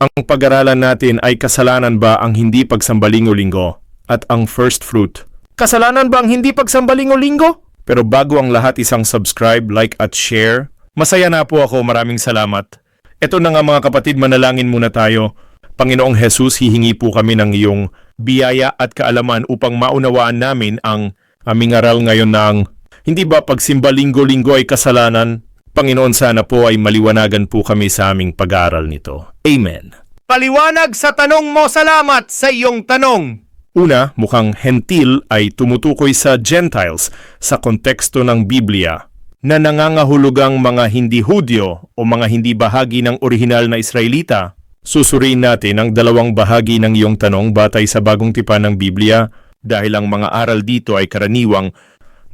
Ang pag-aralan natin ay kasalanan ba ang hindi pagsambalingo-linggo at ang first fruit. Kasalanan ba ang hindi pagsambalingo-linggo? Pero bago ang lahat isang subscribe, like at share. Masaya na po ako, maraming salamat. Ito na nga mga kapatid, manalangin muna tayo. Panginoong Jesus, hihingi po kami ng iyong biyaya at kaalaman upang maunawaan namin ang aming aral ngayon ng hindi ba pagsimba linggo-linggo ay kasalanan? Panginoon sana po ay maliwanagan po kami sa aming pag-aaral nito. Amen. Paliwanag sa tanong mo, salamat sa iyong tanong. Una, mukhang hentil ay tumutukoy sa Gentiles sa konteksto ng Biblia na nangangahulugang mga hindi Hudyo o mga hindi bahagi ng orihinal na Israelita. Susuriin natin ang dalawang bahagi ng iyong tanong batay sa bagong tipan ng Biblia dahil ang mga aral dito ay karaniwang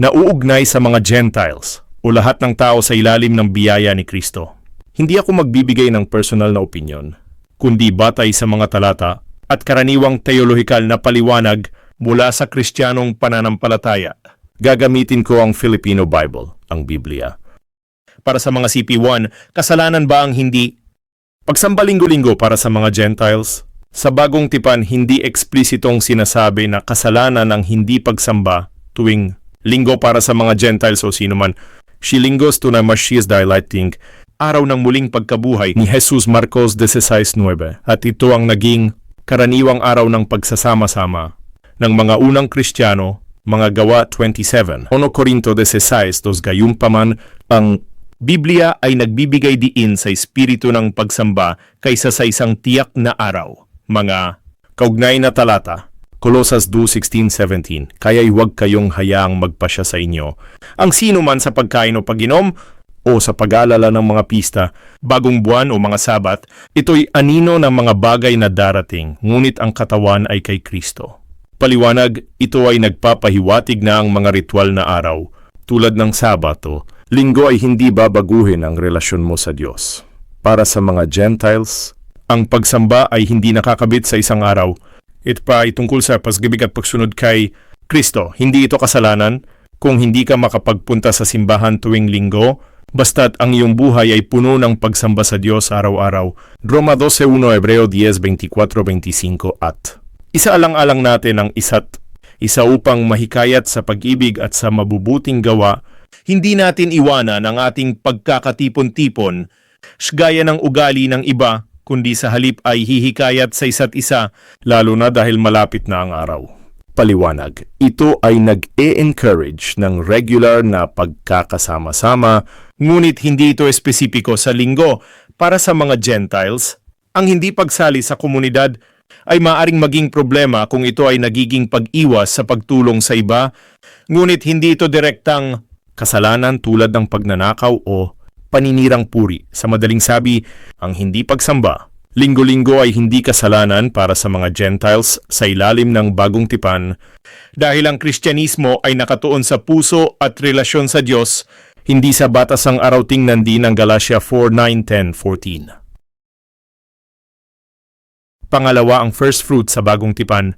nauugnay sa mga Gentiles o lahat ng tao sa ilalim ng biyaya ni Kristo. Hindi ako magbibigay ng personal na opinion, kundi batay sa mga talata at karaniwang teolohikal na paliwanag mula sa kristyanong pananampalataya. Gagamitin ko ang Filipino Bible, ang Biblia. Para sa mga CP1, kasalanan ba ang hindi pagsambalinggo-linggo para sa mga Gentiles? Sa bagong tipan, hindi eksplisitong sinasabi na kasalanan ang hindi pagsamba tuwing linggo para sa mga Gentiles o sino man. Shilingos to na Mashiach dilating, araw ng muling pagkabuhay ni Jesus Marcos 16.9 at ito ang naging karaniwang araw ng pagsasama-sama ng mga unang Kristiyano, mga gawa 27. 1 Corinto 16, dos gayumpaman, ang Biblia ay nagbibigay diin sa espiritu ng pagsamba kaysa sa isang tiyak na araw. Mga kaugnay na talata, Colosas 2.16-17, Kaya'y huwag kayong hayaang magpasya sa inyo. Ang sino man sa pagkain o paginom, o sa pag-aalala ng mga pista, bagong buwan o mga sabat, ito'y anino ng mga bagay na darating, ngunit ang katawan ay kay Kristo. Paliwanag, ito ay nagpapahiwatig na ang mga ritual na araw, tulad ng Sabato, linggo ay hindi babaguhin ang relasyon mo sa Diyos. Para sa mga Gentiles, ang pagsamba ay hindi nakakabit sa isang araw. Ito pa tungkol sa pasgibig at pagsunod kay Kristo. Hindi ito kasalanan kung hindi ka makapagpunta sa simbahan tuwing linggo, basta't ang iyong buhay ay puno ng pagsamba sa Diyos araw-araw. Roma 12.1 Hebreo 10.24-25 at Isaalang-alang natin ang isa't isa upang mahikayat sa pag-ibig at sa mabubuting gawa, hindi natin iwanan ang ating pagkakatipon-tipon, gaya ng ugali ng iba, kundi sa halip ay hihikayat sa isa't isa, lalo na dahil malapit na ang araw. Paliwanag, ito ay nag-e-encourage ng regular na pagkakasama-sama, ngunit hindi ito espesipiko sa linggo para sa mga Gentiles. Ang hindi pagsali sa komunidad ay maaring maging problema kung ito ay nagiging pag-iwas sa pagtulong sa iba, ngunit hindi ito direktang kasalanan tulad ng pagnanakaw o paninirang puri. Sa madaling sabi, ang hindi pagsamba, linggo-linggo ay hindi kasalanan para sa mga Gentiles sa ilalim ng bagong tipan dahil ang Kristyanismo ay nakatuon sa puso at relasyon sa Diyos, hindi sa batasang araw tingnan din ng Galatia 4, 9, 10, 14. Pangalawa ang first fruit sa bagong tipan.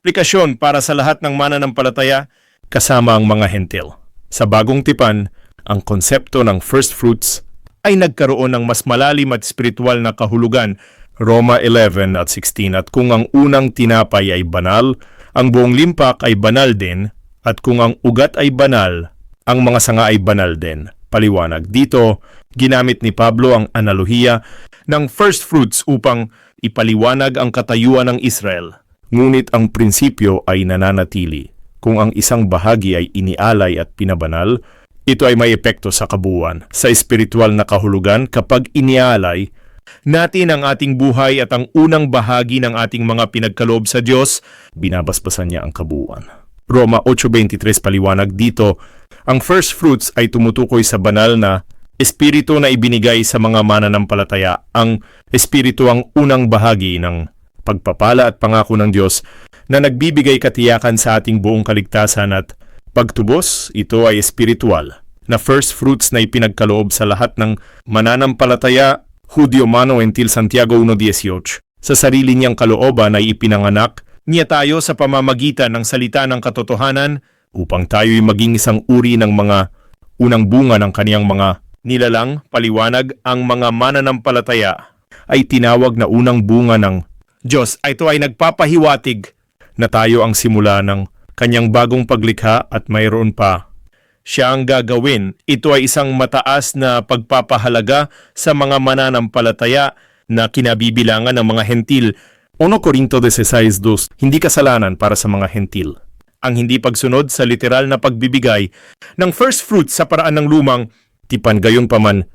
Aplikasyon para sa lahat ng mananampalataya kasama ang mga hentil. Sa bagong tipan, ang konsepto ng first fruits ay nagkaroon ng mas malalim at spiritual na kahulugan Roma 11 at 16 at kung ang unang tinapay ay banal, ang buong limpak ay banal din at kung ang ugat ay banal, ang mga sanga ay banal din. Paliwanag dito, ginamit ni Pablo ang analohiya ng first fruits upang ipaliwanag ang katayuan ng Israel. Ngunit ang prinsipyo ay nananatili. Kung ang isang bahagi ay inialay at pinabanal, ito ay may epekto sa kabuuan, sa espiritual na kahulugan kapag inialay natin ang ating buhay at ang unang bahagi ng ating mga pinagkaloob sa Diyos, binabasbasan niya ang kabuuan. Roma 8.23 paliwanag dito, ang first fruits ay tumutukoy sa banal na espiritu na ibinigay sa mga mananampalataya. Ang espiritu ang unang bahagi ng pagpapala at pangako ng Diyos na nagbibigay katiyakan sa ating buong kaligtasan at pagtubos, ito ay espiritual na first fruits na ipinagkaloob sa lahat ng mananampalataya, Hudyo Mano until Santiago 1.18. Sa sarili niyang kalooban ay ipinanganak niya tayo sa pamamagitan ng salita ng katotohanan upang tayo'y maging isang uri ng mga unang bunga ng kaniyang mga nilalang, paliwanag ang mga mananampalataya ay tinawag na unang bunga ng Diyos. Ito ay nagpapahiwatig na tayo ang simula ng kanyang bagong paglikha at mayroon pa siya ang gagawin. Ito ay isang mataas na pagpapahalaga sa mga mananampalataya na kinabibilangan ng mga hentil. 1 Corinto 16.2 Hindi kasalanan para sa mga hentil. Ang hindi pagsunod sa literal na pagbibigay ng first fruits sa paraan ng lumang tipan gayon paman.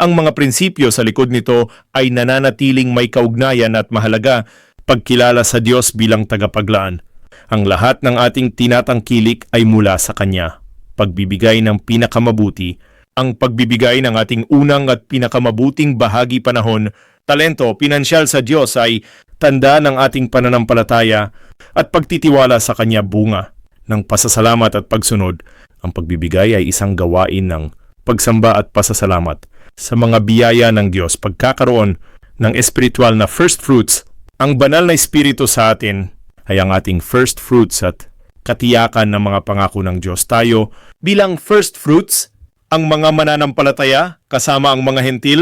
Ang mga prinsipyo sa likod nito ay nananatiling may kaugnayan at mahalaga pagkilala sa Diyos bilang tagapaglaan. Ang lahat ng ating tinatangkilik ay mula sa Kanya pagbibigay ng pinakamabuti, ang pagbibigay ng ating unang at pinakamabuting bahagi panahon, talento, pinansyal sa Diyos ay tanda ng ating pananampalataya at pagtitiwala sa Kanya bunga ng pasasalamat at pagsunod. Ang pagbibigay ay isang gawain ng pagsamba at pasasalamat sa mga biyaya ng Diyos, pagkakaroon ng espiritual na first fruits. Ang banal na espiritu sa atin ay ang ating first fruits at katiyakan ng mga pangako ng Diyos. Tayo bilang first fruits, ang mga mananampalataya kasama ang mga hentil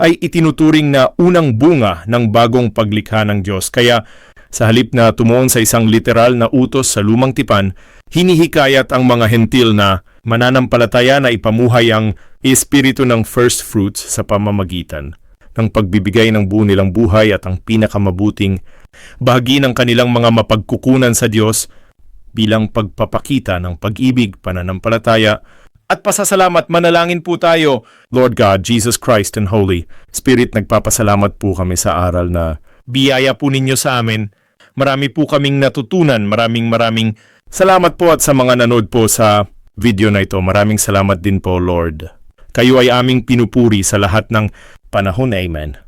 ay itinuturing na unang bunga ng bagong paglikha ng Diyos. Kaya sa halip na tumuon sa isang literal na utos sa lumang tipan, hinihikayat ang mga hentil na mananampalataya na ipamuhay ang espiritu ng first fruits sa pamamagitan ng pagbibigay ng buo nilang buhay at ang pinakamabuting bahagi ng kanilang mga mapagkukunan sa Diyos bilang pagpapakita ng pag-ibig, pananampalataya, at pasasalamat manalangin po tayo. Lord God, Jesus Christ and Holy Spirit, nagpapasalamat po kami sa aral na biyaya po ninyo sa amin. Marami po kaming natutunan, maraming maraming salamat po at sa mga nanood po sa video na ito. Maraming salamat din po, Lord. Kayo ay aming pinupuri sa lahat ng panahon. Amen.